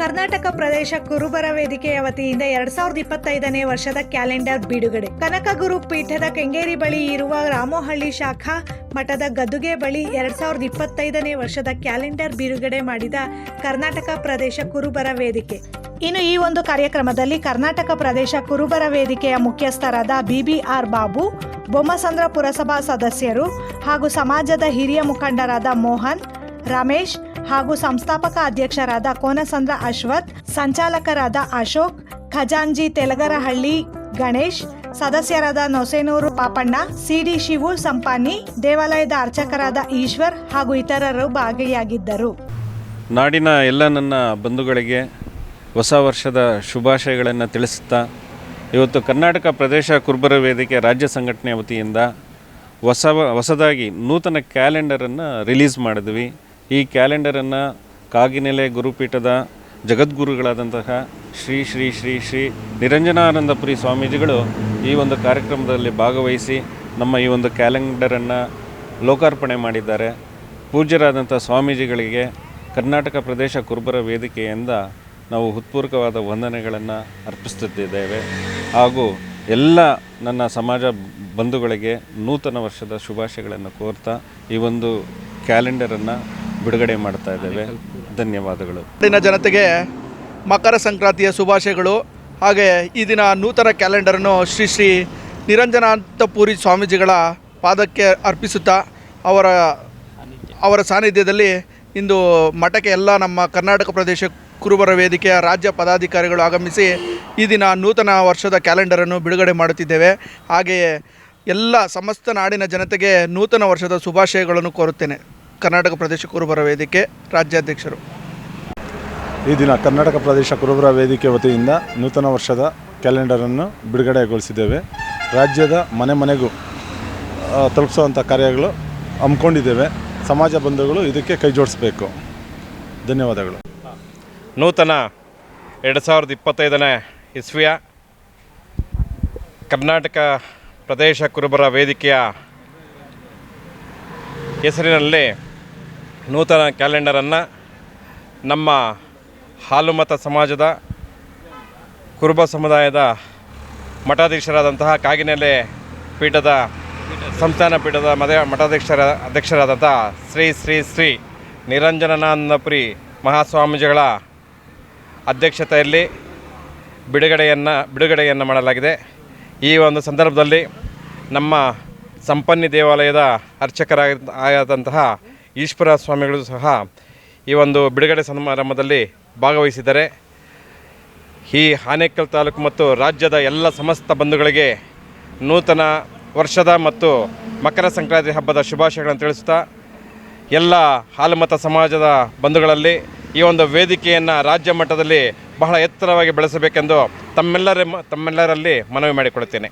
ಕರ್ನಾಟಕ ಪ್ರದೇಶ ಕುರುಬರ ವೇದಿಕೆಯ ವತಿಯಿಂದ ಎರಡ್ ಸಾವಿರದ ಇಪ್ಪತ್ತೈದನೇ ವರ್ಷದ ಕ್ಯಾಲೆಂಡರ್ ಬಿಡುಗಡೆ. ಕನಕಗುರು ಪೀಠದ ಕೆಂಗೇರಿ ಬಳಿ ಇರುವ ರಾಮೋಹಳ್ಳಿ ಶಾಖಾ ಮಠದ ಗದ್ದುಗೆ ಬಳಿ ಎರಡ್ ಸಾವಿರದ ಇಪ್ಪತ್ತೈದನೇ ವರ್ಷದ ಕ್ಯಾಲೆಂಡರ್ ಬಿಡುಗಡೆ ಮಾಡಿದ ಕರ್ನಾಟಕ ಪ್ರದೇಶ ಕುರುಬರ ವೇದಿಕೆ. ಇನ್ನು ಈ ಒಂದು ಕಾರ್ಯಕ್ರಮದಲ್ಲಿ ಕರ್ನಾಟಕ ಪ್ರದೇಶ ಕುರುಬರ ವೇದಿಕೆಯ ಮುಖ್ಯಸ್ಥರಾದ ಬಿಬಿಆರ್ ಬಾಬು, ಬೊಮ್ಮಸಂದ್ರ ಪುರಸಭಾ ಸದಸ್ಯರು ಹಾಗೂ ಸಮಾಜದ ಹಿರಿಯ ಮುಖಂಡರಾದ ಮೋಹನ್, ರಮೇಶ್ ಹಾಗೂ ಸಂಸ್ಥಾಪಕ ಅಧ್ಯಕ್ಷರಾದ ಕೋನಸಂದ್ರ ಅಶ್ವಥ್, ಸಂಚಾಲಕರಾದ ಅಶೋಕ್, ಖಜಾಂಜಿ ತೆಲಗರಹಳ್ಳಿ ಗಣೇಶ್, ಸದಸ್ಯರಾದ ನೊಸೇನೂರು ಪಾಪಣ್ಣ, ಸಿಡಿ ಶಿವು ಸಂಪಾನಿ, ದೇವಾಲಯದ ಅರ್ಚಕರಾದ ಈಶ್ವರ್ ಹಾಗೂ ಇತರರು ಭಾಗಿಯಾಗಿದ್ದರು. ನಾಡಿನ ಎಲ್ಲ ನನ್ನ ಬಂಧುಗಳಿಗೆ ಹೊಸ ವರ್ಷದ ಶುಭಾಶಯಗಳನ್ನು ತಿಳಿಸುತ್ತಾ, ಇವತ್ತು ಕರ್ನಾಟಕ ಪ್ರದೇಶ ಕುರುಬರ ವೇದಿಕೆ ರಾಜ್ಯ ಸಂಘಟನೆ ವತಿಯಿಂದ ಹೊಸ, ಹೊಸದಾಗಿ ನೂತನ ಕ್ಯಾಲೆಂಡರನ್ನು ರಿಲೀಸ್ ಮಾಡಿದ್ವಿ. ಈ ಕ್ಯಾಲೆಂಡರನ್ನು ಕಾಗಿನೆಲೆ ಗುರುಪೀಠದ ಜಗದ್ಗುರುಗಳಾದಂತಹ ಶ್ರೀ ಶ್ರೀ ಶ್ರೀ ಶ್ರೀ ನಿರಂಜನಾನಂದಪುರಿ ಸ್ವಾಮೀಜಿಗಳು ಈ ಒಂದು ಕಾರ್ಯಕ್ರಮದಲ್ಲಿ ಭಾಗವಹಿಸಿ ನಮ್ಮ ಈ ಒಂದು ಕ್ಯಾಲೆಂಡರನ್ನು ಲೋಕಾರ್ಪಣೆ ಮಾಡಿದ್ದಾರೆ. ಪೂಜ್ಯರಾದಂಥ ಸ್ವಾಮೀಜಿಗಳಿಗೆ ಕರ್ನಾಟಕ ಪ್ರದೇಶ ಕುರುಬರ ವೇದಿಕೆಯಿಂದ ನಾವು ಹೃತ್ಪೂರ್ವಕವಾದ ವಂದನೆಗಳನ್ನು ಅರ್ಪಿಸುತ್ತಿದ್ದೇವೆ. ಹಾಗೂ ಎಲ್ಲ ನನ್ನ ಸಮಾಜ ಬಂಧುಗಳಿಗೆ ನೂತನ ವರ್ಷದ ಶುಭಾಶಯಗಳನ್ನು ಕೋರ್ತಾ ಈ ಒಂದು ಕ್ಯಾಲೆಂಡರನ್ನು ಬಿಡುಗಡೆ ಮಾಡ್ತಾ ಇದ್ದೇವೆ. ಧನ್ಯವಾದಗಳು. ನಾಡಿನ ಜನತೆಗೆ ಮಕರ ಸಂಕ್ರಾಂತಿಯ ಶುಭಾಶಯಗಳು. ಹಾಗೆ ಈ ದಿನ ನೂತನ ಕ್ಯಾಲೆಂಡರನ್ನು ಶ್ರೀ ಶ್ರೀ ನಿರಂಜನಾಂತಪುರಿ ಸ್ವಾಮೀಜಿಗಳ ಪಾದಕ್ಕೆ ಅರ್ಪಿಸುತ್ತಾ ಅವರ ಅವರ ಸಾನ್ನಿಧ್ಯದಲ್ಲಿ ಇಂದು ಮಠಕ್ಕೆ ಎಲ್ಲ ನಮ್ಮ ಕರ್ನಾಟಕ ಪ್ರದೇಶ ಕುರುಬರ ವೇದಿಕೆಯ ರಾಜ್ಯ ಪದಾಧಿಕಾರಿಗಳು ಆಗಮಿಸಿ ಈ ದಿನ ನೂತನ ವರ್ಷದ ಕ್ಯಾಲೆಂಡರನ್ನು ಬಿಡುಗಡೆ ಮಾಡುತ್ತಿದ್ದೇವೆ. ಹಾಗೆಯೇ ಎಲ್ಲ ಸಮಸ್ತ ನಾಡಿನ ಜನತೆಗೆ ನೂತನ ವರ್ಷದ ಶುಭಾಶಯಗಳನ್ನು ಕೋರುತ್ತೇನೆ. ಕರ್ನಾಟಕ ಪ್ರದೇಶ ಕುರುಬರ ವೇದಿಕೆ ರಾಜ್ಯಾಧ್ಯಕ್ಷರು. ಈ ದಿನ ಕರ್ನಾಟಕ ಪ್ರದೇಶ ಕುರುಬರ ವೇದಿಕೆ ವತಿಯಿಂದ ನೂತನ ವರ್ಷದ ಕ್ಯಾಲೆಂಡರನ್ನು ಬಿಡುಗಡೆಗೊಳಿಸಿದ್ದೇವೆ. ರಾಜ್ಯದ ಮನೆ ಮನೆಗೂ ತಲುಪಿಸುವಂಥ ಕಾರ್ಯಗಳು ಹಮ್ಮಿಕೊಂಡಿದ್ದೇವೆ. ಸಮಾಜ ಬಂಧುಗಳು ಇದಕ್ಕೆ ಕೈ ಜೋಡಿಸಬೇಕು. ಧನ್ಯವಾದಗಳು. ನೂತನ ಎರಡು ಸಾವಿರದ ಇಪ್ಪತ್ತೈದನೇ ಇಸ್ವಿಯ ಕರ್ನಾಟಕ ಪ್ರದೇಶ ಕುರುಬರ ವೇದಿಕೆಯ ಹೆಸರಿನಲ್ಲಿ ನೂತನ ಕ್ಯಾಲೆಂಡರನ್ನು ನಮ್ಮ ಹಾಲುಮತ ಸಮಾಜದ ಕುರುಬ ಸಮುದಾಯದ ಮಠಾಧೀಶರಾದಂತಹ ಕಾಗಿನೆಲೆ ಪೀಠದ ಸಂಸ್ಥಾನ ಪೀಠದ ಮದ ಮಠಾಧ್ಯಕ್ಷರ ಅಧ್ಯಕ್ಷರಾದಂತಹ ಶ್ರೀ ಶ್ರೀ ಶ್ರೀ ನಿರಂಜನಾನಂದಪುರಿ ಮಹಾಸ್ವಾಮೀಜಿಗಳ ಅಧ್ಯಕ್ಷತೆಯಲ್ಲಿ ಬಿಡುಗಡೆಯನ್ನು ಬಿಡುಗಡೆಯನ್ನು ಮಾಡಲಾಗಿದೆ. ಈ ಒಂದು ಸಂದರ್ಭದಲ್ಲಿ ನಮ್ಮ ಸಂಪನ್ನಿ ದೇವಾಲಯದ ಅರ್ಚಕರಾಗ ಆದಂತಹ ಈಶ್ವರ ಸ್ವಾಮಿಗಳು ಸಹ ಈ ಒಂದು ಬಿಡುಗಡೆ ಸಮಾರಂಭದಲ್ಲಿ ಭಾಗವಹಿಸಿದ್ದಾರೆ. ಈ ಆನೇಕಲ್ ತಾಲೂಕು ಮತ್ತು ರಾಜ್ಯದ ಎಲ್ಲ ಸಮಸ್ತ ಬಂಧುಗಳಿಗೆ ನೂತನ ವರ್ಷದ ಮತ್ತು ಮಕರ ಸಂಕ್ರಾಂತಿ ಹಬ್ಬದ ಶುಭಾಶಯಗಳನ್ನು ತಿಳಿಸುತ್ತಾ, ಎಲ್ಲ ಹಾಲುಮತ ಸಮಾಜದ ಬಂಧುಗಳಲ್ಲಿ ಈ ಒಂದು ವೇದಿಕೆಯನ್ನು ರಾಜ್ಯ ಮಟ್ಟದಲ್ಲಿ ಬಹಳ ಎತ್ತರವಾಗಿ ಬೆಳೆಸಬೇಕೆಂದು ತಮ್ಮೆಲ್ಲರ ತಮ್ಮೆಲ್ಲರಲ್ಲಿ ಮನವಿ ಮಾಡಿಕೊಳ್ಳುತ್ತೇನೆ.